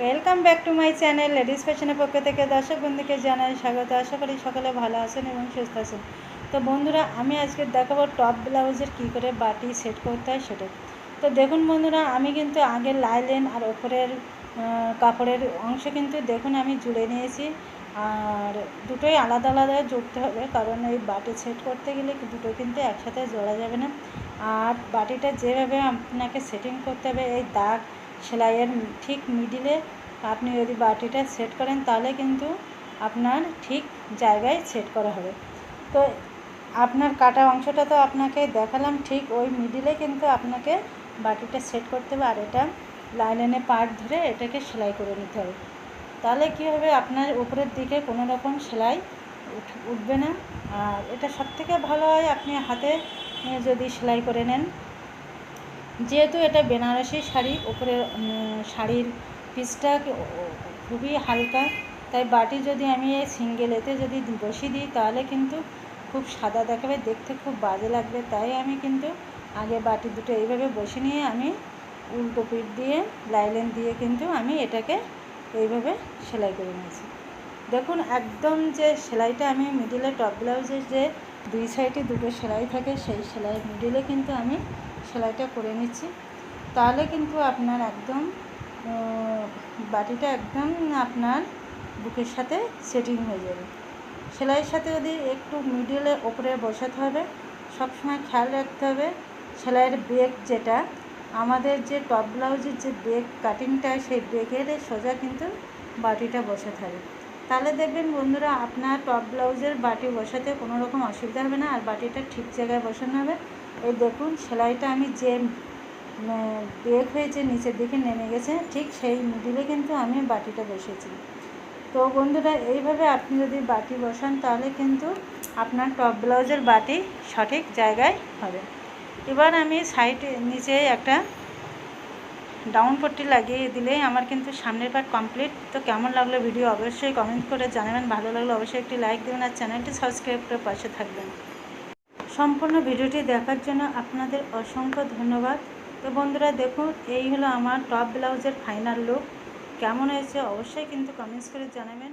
Welcome back to my channel ladies ফ্যাশনের পক্ষ থেকে দর্শক বন্ধুকে জানাই স্বাগত। আশা করি সকলে ভালো আছেন এবং সুস্থ আছেন। তো বন্ধুরা, আমি আজকে দেখাবো টপ ব্লাউজের কী করে বাটি সেট করতে হয় সেটা। তো দেখুন বন্ধুরা, আমি কিন্তু আগে লাইলেন আর ওপরের কাপড়ের অংশ কিন্তু দেখুন আমি জুড়ে নিয়েছি। আর দুটোই আলাদা আলাদা জুড়তে হবে, কারণ এই বাটি সেট করতে গেলে দুটো কিন্তু একসাথে জোড়া যাবে না। আর বাটিটা যেভাবে আপনাকে সেটিং করতে হবে, এই দাগ সেলাইয়ের ঠিক মিডিলে আপনি যদি বাটিটা সেট করেন, তাহলে কিন্তু আপনার ঠিক জায়গায় সেট করা হবে। তো আপনার কাটা অংশটা তো আপনাকে দেখালাম, ঠিক ওই মিডিলে কিন্তু আপনাকে বাটিটা সেট করতে হবে। আর এটা লাইনের পার্ট ধরে এটাকে সেলাই করে নিতে হবে। তাহলে কী হবে, আপনার উপরের দিকে কোনো রকম সেলাই উঠ- উঠবে না। আর এটা সবথেকে ভালো হয়, আপনি হাতে যদি সেলাই করে নেন যেহেতু এটা বেনারসি শাড়ি উম, শাড়ির পিসটা খুবই হালকা। তাই বাটি যদি আমি এই সিঙ্গেল এতে যদি বসিয়ে দিই তাহলে কিন্তু খুব সাদা দেখাবে দেখতে খুব বাজে লাগবে। তাই আমি কিন্তু আগে বাটি দুটো এইভাবে বসে নিয়ে আমি উল্টো পিঠ দিয়ে লাইলেন দিয়ে কিন্তু আমি এটাকে এইভাবে সেলাই করে নিয়েছি। দেখুন একদম যে সেলাইটা আমি মিডিলে টপ ব্লাউজের যে দুই সাইডে দুটো সেলাই থাকে সেই সেলাই মিডিলে কিন্তু আমি সেলাইটা করে নিচ্ছি। তাহলে কিন্তু আপনার একদম বাটিটা একদম আপনার বুকের সাথে সেটিং হয়ে যাবে। সেলাইয়ের সাথে যদি একটু মিডিলে ওপরে বসাতে হবে, সবসময় খেয়াল রাখতে হবে, সেলাইয়ের বেগ যেটা, আমাদের যে টপ ব্লাউজের যে বেগ কাটিংটা সেই বেগের সোজা কিন্তু বাটিটা বসাতে হবে। তাহলে দেখবেন বন্ধুরা, আপনার টপ ব্লাউজের বাটি বসাতে কোনো রকম অসুবিধা হবে না, আর বাটিটা ঠিক জায়গায় বসানো হবে। এই দেখুন, সেলাইটা আমি যে বেগ হয়েছে, নিচের দিকে নেমে গেছে, ঠিক সেই মিডিলে কিন্তু আমি বাটিটা বসেছি তো বন্ধুরা, এইভাবে আপনি যদি বাটি বসান, তাহলে কিন্তু আপনার টপ ব্লাউজের বাটি সঠিক জায়গায় হবে। এবার আমি সাইডে নিচে একটা ডাউন পট্টি লাগিয়ে দিলে আমার কিন্তু সামনের পার্ট কমপ্লিট তো কেমন লাগল ভিডিও অবশ্যই কমেন্ট করে জানাবেন। ভালো লাগল অবশ্যই একটি লাইক দেবেন আর চ্যানেলটি সাবস্ক্রাইব করে পাশে থাকবেন। সম্পূর্ণ ভিডিওটি দেখার জন্য আপনাদের অসংখ্য ধন্যবাদ। তো বন্ধুরা দেখুন, এই হলো আমার টপ ব্লাউজের ফাইনাল লুক কেমন হয়েছে অবশ্যই কিন্তু কমেন্টস করে জানাবেন।